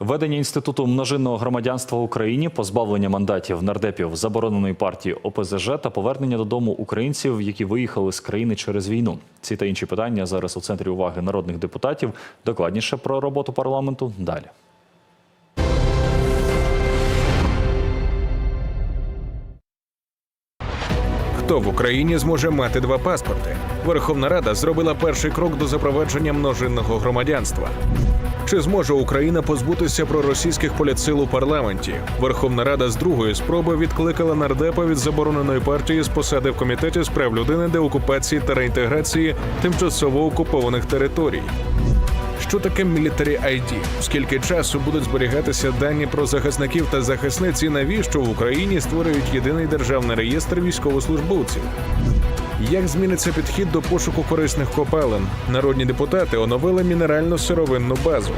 Введення інституту множинного громадянства в Україні, позбавлення мандатів нардепів забороненої партії ОПЗЖ та повернення додому українців, які виїхали з країни через війну. Ці та інші питання зараз у центрі уваги народних депутатів. Докладніше про роботу парламенту далі. Хто в Україні зможе мати два паспорти? Верховна Рада зробила перший крок до запровадження множинного громадянства. Чи зможе Україна позбутися проросійських політсил у парламенті? Верховна Рада з другої спроби відкликала нардепа від забороненої партії з посади в комітеті з прав людини, деокупації та реінтеграції тимчасово окупованих територій. Що таке Military ID? Скільки часу будуть зберігатися дані про захисників та захисниць і навіщо в Україні створюють єдиний державний реєстр військовослужбовців? Як зміниться підхід до пошуку корисних копалин? Народні депутати оновили мінеральну сировинну базу.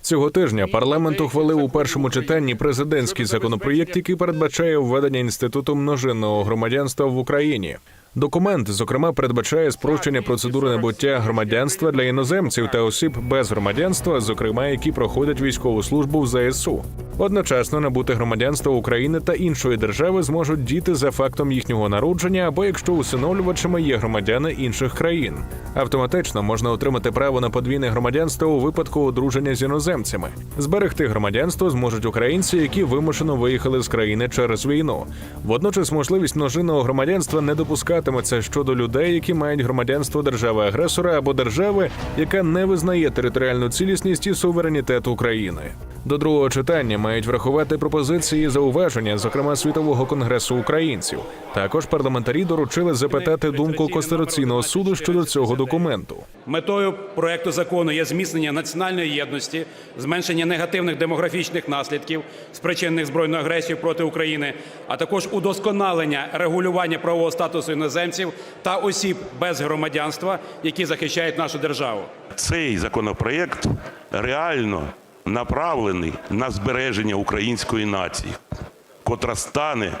Цього тижня парламент ухвалив у першому читанні президентський законопроєкт, який передбачає введення інституту множинного громадянства в Україні. Документ, зокрема, передбачає спрощення процедури набуття громадянства для іноземців та осіб без громадянства, зокрема, які проходять військову службу в ЗСУ. Одночасно набути громадянство України та іншої держави зможуть діти за фактом їхнього народження або якщо усиновлювачами є громадяни інших країн. Автоматично можна отримати право на подвійне громадянство у випадку одруження з іноземцями. Зберегти громадянство зможуть українці, які вимушено виїхали з країни через війну. Водночас можливість множинного громадянства не допускатиметься щодо людей, які мають громадянство держави-агресора або держави, яка не визнає територіальну цілісність і суверенітет України. До другого читання мають врахувати пропозиції і зауваження, зокрема світового конгресу українців. Також парламентарі доручили запитати думку конституційного суду щодо цього документу. Метою проекту закону є зміцнення національної єдності, зменшення негативних демографічних наслідків, спричинених збройною агресією проти України, а також удосконалення регулювання правового статусу іноземців та осіб без громадянства, які захищають нашу державу. Цей законопроєкт реально направлений на збереження української нації, котра стане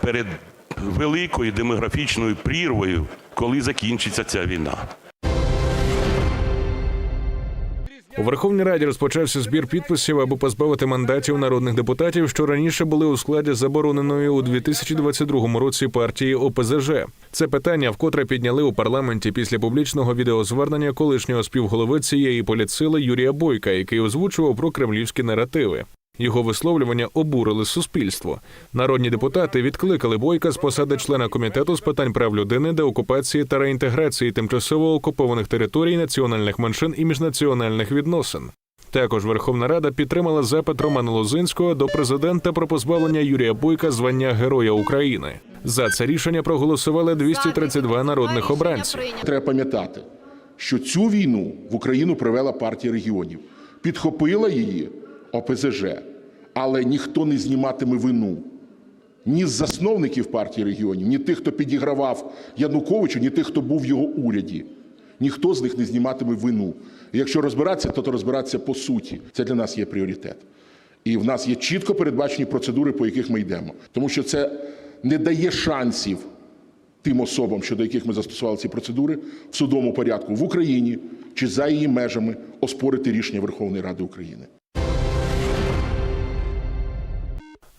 перед великою демографічною прірвою, коли закінчиться ця війна. У Верховній Раді розпочався збір підписів, аби позбавити мандатів народних депутатів, що раніше були у складі забороненої у 2022 році партії ОПЗЖ. Це питання вкотре підняли у парламенті після публічного відеозвернення колишнього співголови цієї політсили Юрія Бойка, який озвучував про кремлівські наративи. Його висловлювання обурили суспільство. Народні депутати відкликали Бойка з посади члена комітету з питань прав людини, деокупації та реінтеграції тимчасово окупованих територій, національних меншин і міжнаціональних відносин. Також Верховна Рада підтримала запит Романа Лозинського до президента про позбавлення Юрія Бойка звання Героя України. За це рішення проголосували 232 народних обранців. Треба пам'ятати, що цю війну в Україну привела партія регіонів, підхопила її ОПЗЖ, але ніхто не зніматиме вину. Ні з засновників партії регіонів, ні тих, хто підігравав Януковичу, ні тих, хто був в його уряді. Ніхто з них не зніматиме вину. Якщо розбиратися, то, то розбиратися по суті. Це для нас є пріоритет. І в нас є чітко передбачені процедури, по яких ми йдемо. Тому що це не дає шансів тим особам, щодо яких ми застосували ці процедури, в судовому порядку в Україні чи за її межами оспорити рішення Верховної Ради України.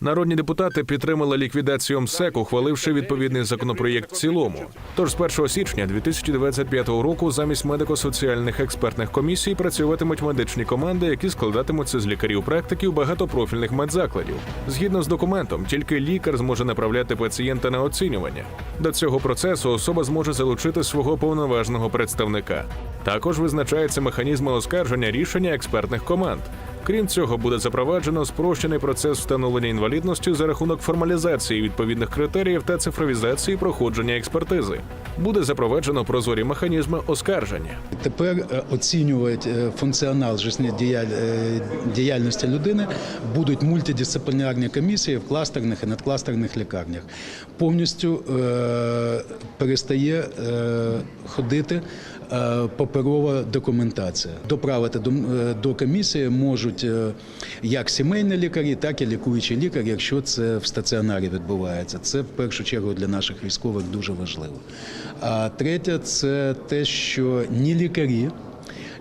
Народні депутати підтримали ліквідацію МСЕК, ухваливши відповідний законопроєкт в цілому. Тож з 1 січня 2025 року замість медико-соціальних експертних комісій працюватимуть медичні команди, які складатимуться з лікарів-практиків багатопрофільних медзакладів. Згідно з документом, тільки лікар зможе направляти пацієнта на оцінювання. До цього процесу особа зможе залучити свого повноважного представника. Також визначаються механізми оскарження рішення експертних команд. Крім цього, буде запроваджено спрощений процес встановлення інвалідності за рахунок формалізації відповідних критеріїв та цифровізації проходження експертизи. Буде запроваджено прозорі механізми оскарження. Тепер е, оцінювати е, функціонал е, діяльності людини будуть мультидисциплінарні комісії в кластерних і надкластерних лікарнях. Повністю перестає ходити паперова документація. Доправити до, е, комісії можуть е, як сімейні лікарі, так і лікуючі лікарі, якщо це в стаціонарі відбувається. Це в першу чергу для наших військових дуже важливо. А третє це те, що ні лікарі.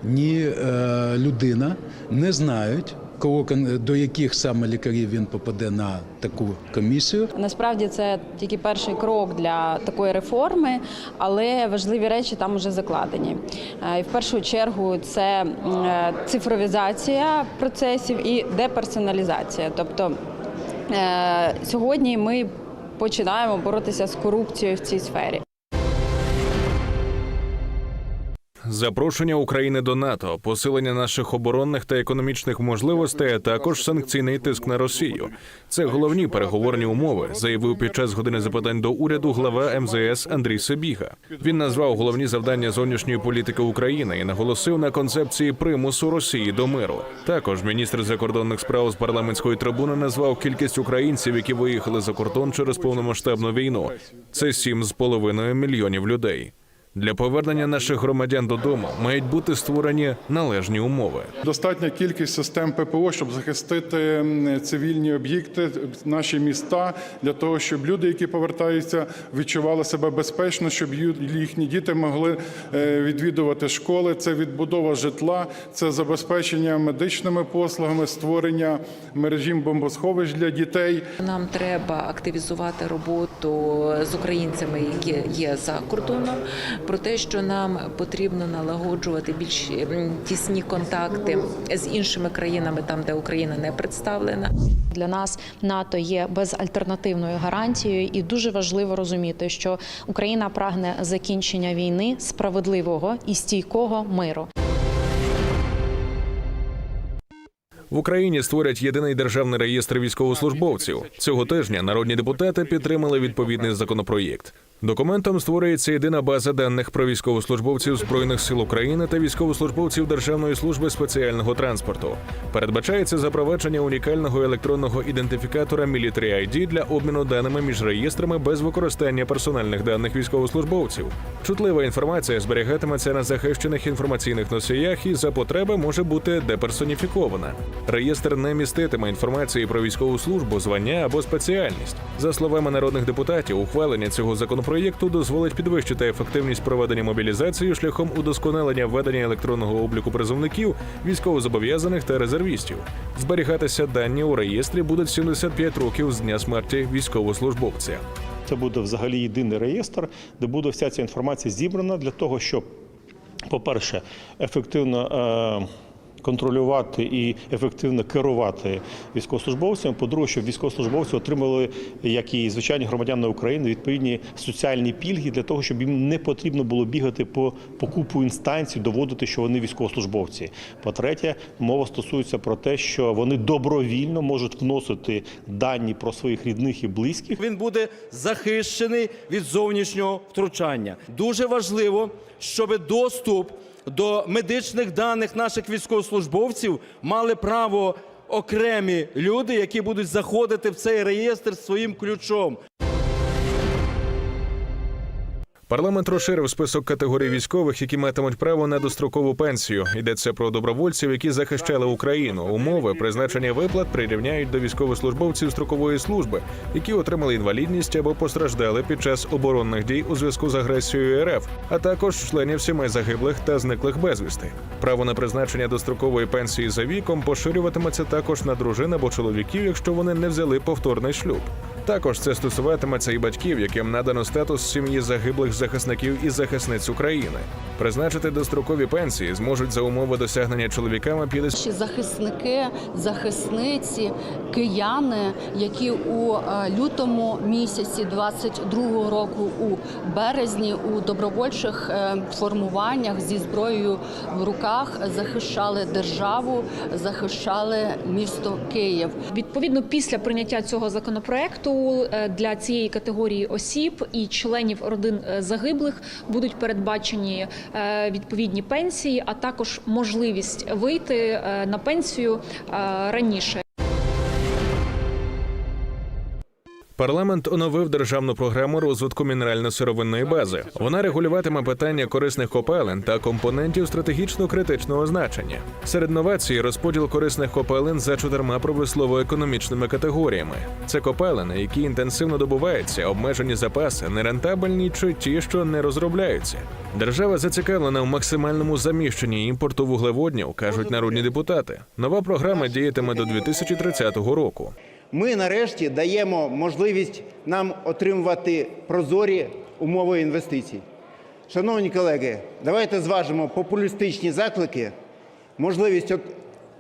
ні е, людина не знають, кого до яких саме лікарів він попаде на таку комісію. Насправді це тільки перший крок для такої реформи, але важливі речі там вже закладені. Е, І в першу чергу це е, цифровізація процесів і деперсоналізація. Тобто е, сьогодні ми починаємо боротися з корупцією в цій сфері. Запрошення України до НАТО, посилення наших оборонних та економічних можливостей, а також санкційний тиск на Росію. Це головні переговорні умови, заявив під час години запитань до уряду глава МЗС Андрій Сабіга. Він назвав головні завдання зовнішньої політики України і наголосив на концепції примусу Росії до миру. Також міністр закордонних справ з парламентської трибуни назвав кількість українців, які виїхали за кордон через повномасштабну війну. Це сім з половиною мільйонів людей. Для повернення наших громадян додому мають бути створені належні умови. Достатня кількість систем ППО, щоб захистити цивільні об'єкти, наші міста, для того, щоб люди, які повертаються, відчували себе безпечно, щоб їхні діти могли е, відвідувати школи. Це відбудова житла, це забезпечення медичними послугами, створення мережі бомбосховищ для дітей. Нам треба активізувати роботу з українцями, які є за кордоном, про те, що нам потрібно налагоджувати більш тісні контакти з іншими країнами, там де Україна не представлена. Для нас НАТО є безальтернативною гарантією, і дуже важливо розуміти, що Україна прагне закінчення війни справедливого і стійкого миру. В Україні створять єдиний державний реєстр військовослужбовців. Цього тижня народні депутати підтримали відповідний законопроєкт. Документом створюється єдина база даних про військовослужбовців збройних сил України та військовослужбовців Державної служби спеціального транспорту. Передбачається запровадження унікального електронного ідентифікатора Military ID для обміну даними між реєстрами без використання персональних даних військовослужбовців. Чутлива інформація зберігатиметься на захищених інформаційних носіях і за потреби може бути деперсоніфікована. Реєстр не міститиме інформації про військову службу, звання або спеціальність. За словами народних депутатів, ухвалення цього законопроєкту дозволить підвищити ефективність проведення мобілізації шляхом удосконалення введення електронного обліку призовників, військовозобов'язаних та резервістів. Зберігатися дані у реєстрі будуть 75 років з дня смерті військовослужбовця. Це буде взагалі єдиний реєстр, де буде вся ця інформація зібрана для того, щоб, по-перше, ефективно. Е- Контролювати і ефективно керувати військовослужбовцями. По-друге, щоб військовослужбовці отримали, як і звичайні громадяни України, відповідні соціальні пільги для того, щоб їм не потрібно було бігати по, по купу інстанцій, доводити, що вони військовослужбовці. По-третє, мова стосується про те, що вони добровільно можуть вносити дані про своїх рідних і близьких Він буде захищений від зовнішнього втручання. Дуже важливо, щоб доступ до медичних даних наших військовослужбовців мали право окремі люди, які будуть заходити в цей реєстр своїм ключом. Парламент розширив список категорій військових, які матимуть право на дострокову пенсію. Йдеться про добровольців, які захищали Україну. Умови призначення виплат прирівняють до військовослужбовців строкової служби, які отримали інвалідність або постраждали під час оборонних дій у зв'язку з агресією РФ, а також членів сімей загиблих та зниклих безвісти. Право на призначення дострокової пенсії за віком поширюватиметься також на дружин або чоловіків, якщо вони не взяли повторний шлюб. Також це стосуватиметься і батьків, яким надано статус сім'ї загиблих захисників і захисниць України. Призначити дострокові пенсії зможуть за умови досягнення чоловіками 50 захисники, захисниці, кияни, які у е, лютому місяці 22-го року, у березні у добровольчих е, формуваннях зі зброєю в руках захищали державу, захищали місто Київ. Відповідно, після прийняття цього законопроекту е, для цієї категорії осіб і членів родин е, загиблих будуть передбачені е, відповідні пенсії, а також можливість вийти на пенсію раніше. Парламент оновив державну програму розвитку мінерально-сировинної бази. Вона регулюватиме питання корисних копалин та компонентів стратегічно критичного значення. Серед новацій розподіл корисних копалин за чотирма промислово-економічними категоріями. Це копалини, які інтенсивно добуваються, обмежені запаси, нерентабельні чи ті, що не розробляються. Держава зацікавлена в максимальному заміщенні імпорту вуглеводнів, кажуть народні депутати. Нова програма діятиме до 2030 року. Ми нарешті даємо можливість нам отримувати прозорі умови інвестицій. Шановні колеги, давайте зважимо популістичні заклики, можливість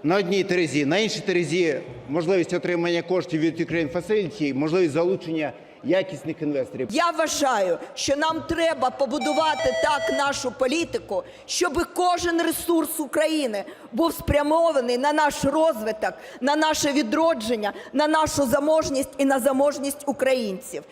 на одній терезі, на іншій терезі можливість отримання коштів від Ukraine Facility, можливість залучення якісних інвесторів. Я вважаю, що нам треба побудувати так нашу політику, щоб кожен ресурс України був спрямований на наш розвиток, на наше відродження, на нашу заможність і на заможність українців.